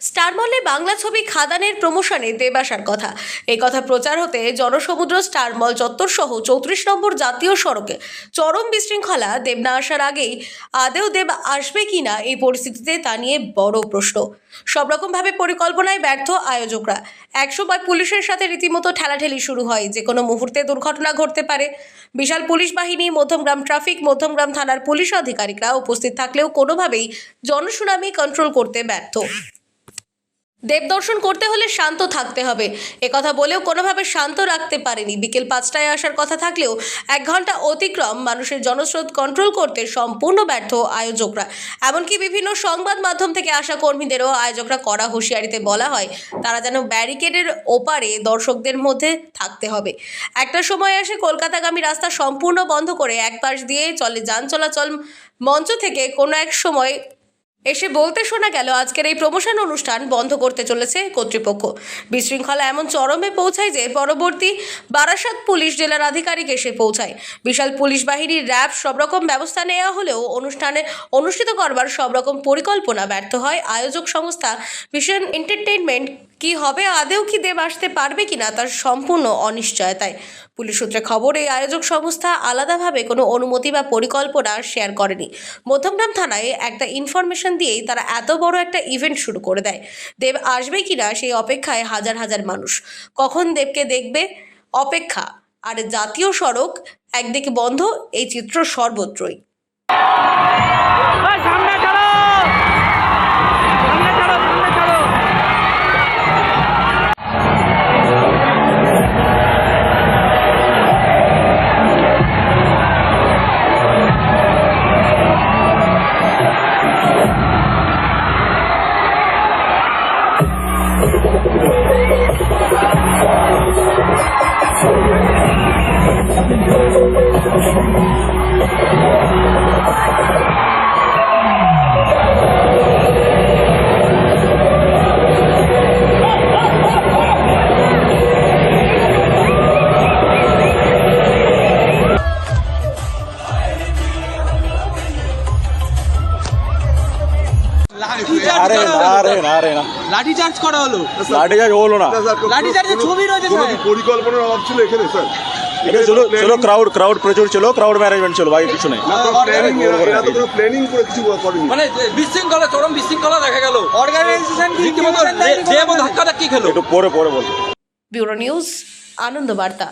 Star মলে বাংলা ছবি খাদানের প্রমোশনে দেব আসার কথা। এই কথা প্রচার হতে জনসমুদ্র স্টার মল চত্বর সহ চৌত্রিশ নম্বর জাতীয় সড়কে চরম বিশৃঙ্খলা দেব না আসার আগেই আদেও দেব আসবে কিনা এই পরিস্থিতিতে তা নিয়ে বড় প্রশ্ন। সব রকমভাবে পরিকল্পনায় ব্যর্থ আয়োজকরা। একসময় পুলিশের সাথে রীতিমতো ঠেলাঠেলি শুরু হয়। যে কোনো মুহূর্তে দুর্ঘটনা ঘটতে পারে। বিশাল পুলিশ বাহিনী, মধ্যমগ্রাম ট্রাফিক, মধ্যমগ্রাম থানার পুলিশ আধিকারিকরা উপস্থিত থাকলেও কোনোভাবেই জনশুনামি কন্ট্রোল করতে ব্যর্থ। দেবদর্শন করতে হলে শান্ত থাকতে হবে। একথা বলেও কোনোভাবে শান্ত রাখতে পারেনি। বিকেল পাঁচটায় আসার কথা থাকলেও এক ঘণ্টা অতিক্রম মানুষের জনস্রোত কন্ট্রোল করতে সম্পূর্ণ ব্যর্থ আয়োজকরা। এমনকি বিভিন্ন সংবাদ মাধ্যম থেকে আসা কর্মীদেরও আয়োজকরা কড়া হুঁশিয়ারিতে বলা হয়, তারা যেন ব্যারিকেডের ওপারে দর্শকদের মধ্যে থাকতে হবে। একটা সময় এসে কলকাতাগামী রাস্তা সম্পূর্ণ বন্ধ করে এক পাশ দিয়ে চলে যান চলাচল মঞ্চ থেকে কোনো এক সময় এসে বলতে শোনা গেল, আজকের এই প্রমোশন অনুষ্ঠান বন্ধ করতে চলেছে কর্তৃপক্ষ। বিশৃঙ্খলা এমন চরমে পৌঁছায় যে পরবর্তী বারাসাত পুলিশ জেলার আধিকারিক এসে পৌঁছায়। বিশাল পুলিশ বাহিনীর র্যাব সব রকম ব্যবস্থা নেওয়া হলেও অনুষ্ঠানে অনুষ্ঠিত করবার সব রকম পরিকল্পনা ব্যর্থ হয়। আয়োজক সংস্থা ভিশন এন্টারটেইনমেন্ট কি হবে, আদেও কি দেব আসতে পারবে কিনা তার সম্পূর্ণ অনিশ্চয়তায়। পুলিশ সূত্রে খবর, এই আয়োজক সংস্থা আলাদাভাবে কোনো অনুমতি বা পরিকল্পনা শেয়ার করেনি। মধ্যমগ্রাম থানায় একটা ইনফরমেশন দিয়েই তারা এত বড় একটা ইভেন্ট শুরু করে দেয়। দেব আসবে কিনা সেই অপেক্ষায় হাজার হাজার মানুষ। কখন দেবকে দেখবে? অপেক্ষা। আর জাতীয় সড়ক একদিকে বন্ধ, এই চিত্র সর্বত্রই। Thank you. আরে না রে না রে না। লাঠি চার্জ করা হলো? লাঠি চার্জ হলো না। লাঠি চার্জের ছবি রয়েছে স্যার? পরিকল্পনার অভাব ছিল এখানে স্যার? এখানে চলো চলো ক্রাউড ক্রাউড প্রচুর ছিল ক্রাউড ম্যানেজমেন্ট ছিল ভাই কিছু নেই। প্ল্যানিং করে কিছু করেনি। মানে বিশৃঙ্খলা চরম বিশৃঙ্খলা দেখা গেল। অর্গানাইজেশন কি দেব ধাক্কা ধাক্কি খেলো? একটু পরে পরে বলব। ব্যুরো নিউজ আনন্দ বার্তা।